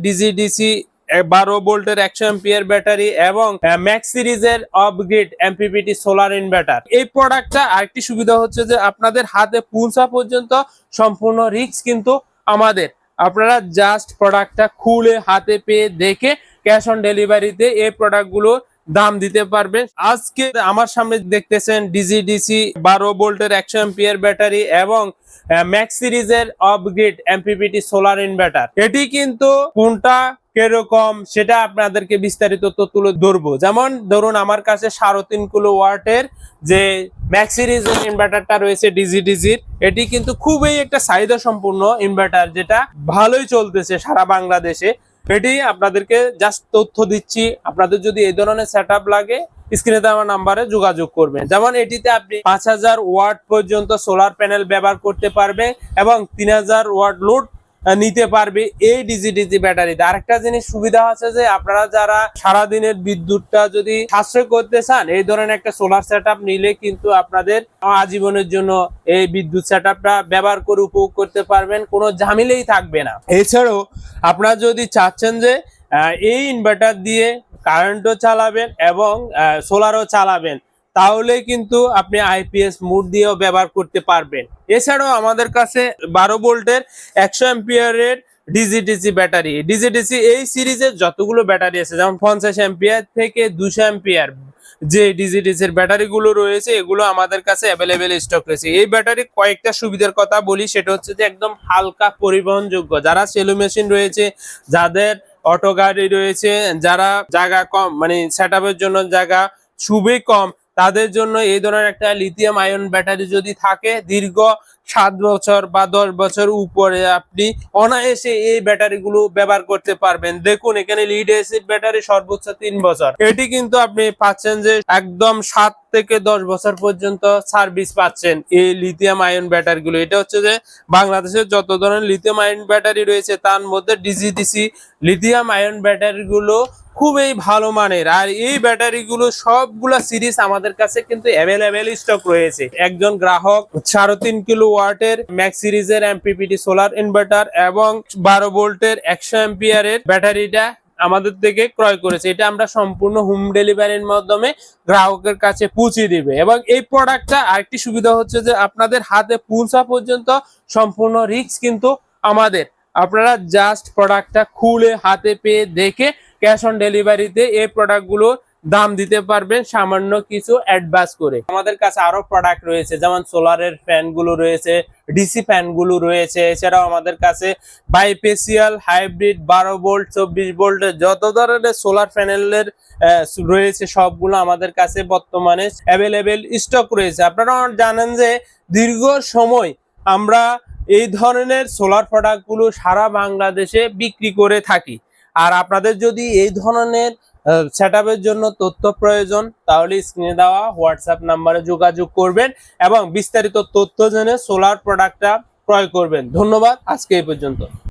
DGDC বারো ভোল্টের একশো এম্পিয়ার ব্যাটারি এবং ম্যাক্স সিরিজের off grid MPPT solar inverter এই প্রোডাক্টটা আরেকটি সুবিধা হচ্ছে যে, আপনাদের হাতে পৌঁছা পর্যন্ত সম্পূর্ণ রিক্স কিন্তু আমাদের। আপনারা জাস্ট প্রোডাক্টটা খুলে হাতে পেয়ে দেখে ক্যাশ অন ডেলিভারিতে এই প্রোডাক্টগুলো দাম দিতে পারবেন। আজকে আমার সামনে দেখতেছেন ডিজিডিসি বারো ভোল্টের একশো এম্পিয়ার ব্যাটারি এবং ম্যাক্স সিরিজের off grid MPPT solar inverter এটি কিন্তু কোনটা, কীরকম, সেটা আপনাদেরকে বিস্তারিত তুলে ধরবো। যেমন, ধরুন আমার কাছে সাড়ে তিন কিলো ওয়াটের যে ম্যাক্স সিরিজের ইনভার্টারটা রয়েছে ডিজিডিজির এটি কিন্তু খুবই একটা চাহিদা সম্পূর্ণ ইনভার্টার যেটা ভালোই চলতেছে সারা বাংলাদেশে। এটি আপনাদেরকে জাস্ট তথ্য দিচ্ছি। আপনাদের যদি এই ধরনের সেট লাগে স্ক্রিনে দেওয়া নাম্বারে যোগাযোগ করবেন। যেমন এটিতে আপনি পাঁচ হাজার ওয়াট পর্যন্ত সোলার প্যানেল ব্যবহার করতে পারবে এবং তিন হাজার ওয়াট লোড নিতে পারবে এই ডিজিডিজি ব্যাটারিতে। আরেকটা জিনিস সুবিধা আছে যে আপনারা যারা সারাদিনের বিদ্যুৎটা যদি সাশ্রয় করতে চান, এই ধরনের একটা সোলার সেট নিলে কিন্তু আপনাদের আজীবনের জন্য এই বিদ্যুৎ সেট ব্যবহার করে উপভোগ করতে পারবেন, কোনো ঝামেলাই থাকবে না। এছাড়াও আপনারা যদি চাচ্ছেন যে এই ইনভার্টার দিয়ে কারেন্টও চালাবেন এবং সোলারও চালাবেন তাহলে কিন্তু আপনি আইপিএস মুড দিয়েও ব্যবহার করতে পারবেন। এছাড়াও আমাদের কাছে বারো ভোল্টের একশো এম্পিয়ারের ডিজিডিসি ব্যাটারি। ডিজিডিসি এই সিরিজের যতগুলো ব্যাটারি আছে, যেমন পঞ্চাশ এম্পিয়ার থেকে দুশো এম্পিয়ার যে ডিজিডিসির ব্যাটারি গুলো রয়েছে, এগুলো আমাদের কাছে অ্যাভেলেবেল স্টক রয়েছে। এই ব্যাটারি কয়েকটা সুবিধার কথা বলি, সেটা হচ্ছে যে একদম হালকা পরিবহনযোগ্য। যারা সেলো মেশিন রয়েছে, যাদের অটো গাড়ি রয়েছে, যারা জায়গা কম মানে সেট জন্য জায়গা খুবই কম তাদের জন্য এই ধরনের একটা লিথিয়াম আয়ন ব্যাটারি যদি থাকে, দীর্ঘ সাত বছর বা দশ বছর উপরে আপনি অনায়াসে এই ব্যাটারিগুলো ব্যবহার করতে পারবেন। দেখুন, এখানে লিড অ্যাসিড ব্যাটারি সর্বোচ্চ তিন বছর। এটি কিন্তু আপনি পাচ্ছেন যে একদম সাত থেকে দশ বছর পর্যন্ত সার্ভিস পাচ্ছেন এই লিথিয়াম আয়ন ব্যাটারি গুলো। এটা হচ্ছে যে বাংলাদেশের যত ধরনের লিথিয়াম আয়ন ব্যাটারি রয়েছে, তার মধ্যে ডিজিডিসি লিথিয়াম আয়ন ব্যাটারি গুলো খুবই ভালো মানের। আর এই ব্যাটারি গুলো সবগুলা সিরিজ আমাদের কাছে কিন্তু অ্যাভেলেবেল স্টক রয়েছে। একজন গ্রাহক, সাড়ে তিন কিলো ওয়াটের ম্যাক্স সিরিজের এমপিপিটি সোলার ইনভার্টার এবং বারো ভোল্টের একশো এম্পিয়ারের ব্যাটারিটা আমাদের থেকে ক্রয় করেছে। এটা আমরা সম্পূর্ণ হোম ডেলিভারির মাধ্যমে গ্রাহকের কাছে পৌঁছে দিবে। এবং এই প্রোডাক্টটা আরেকটি সুবিধা হচ্ছে যে আপনাদের হাতে পৌঁছা পর্যন্ত সম্পূর্ণ রিস্ক কিন্তু আমাদের। আপনারা জাস্ট প্রোডাক্টটা খুলে হাতে পেয়ে দেখে ক্যাশ অন ডেলিভারিতে এই প্রোডাক্টগুলো দাম দিতে পারবেন সামান্য কিছু অ্যাডভান্স করে। আমাদের কাছে আরও প্রোডাক্ট রয়েছে, যেমন সোলারের ফ্যানগুলো রয়েছে, ডিসি ফ্যানগুলো রয়েছে, এছাড়াও আমাদের কাছে বাইপেসিয়াল হাইব্রিড, বারো ভোল্ট, চব্বিশ ভোল্টের যত ধরনের সোলার প্যানেলের রয়েছে সবগুলো আমাদের কাছে বর্তমানে অ্যাভেলেবেল স্টক রয়েছে। আপনারা জানেন যে দীর্ঘ সময় আমরা এই ধরনের সোলার প্রোডাক্টগুলো সারা বাংলাদেশে বিক্রি করে থাকি। আর আপনাদের যদি এই ধরনের সেট জন্য তথ্য প্রয়োজন, তাহলে স্ক্রিনে দেওয়া হোয়াটসঅ্যাপ নাম্বারে যোগাযোগ করবেন এবং বিস্তারিত তথ্য জেনে সোলার প্রোডাক্টটা ক্রয় করবেন। ধন্যবাদ, আজকে এই পর্যন্ত।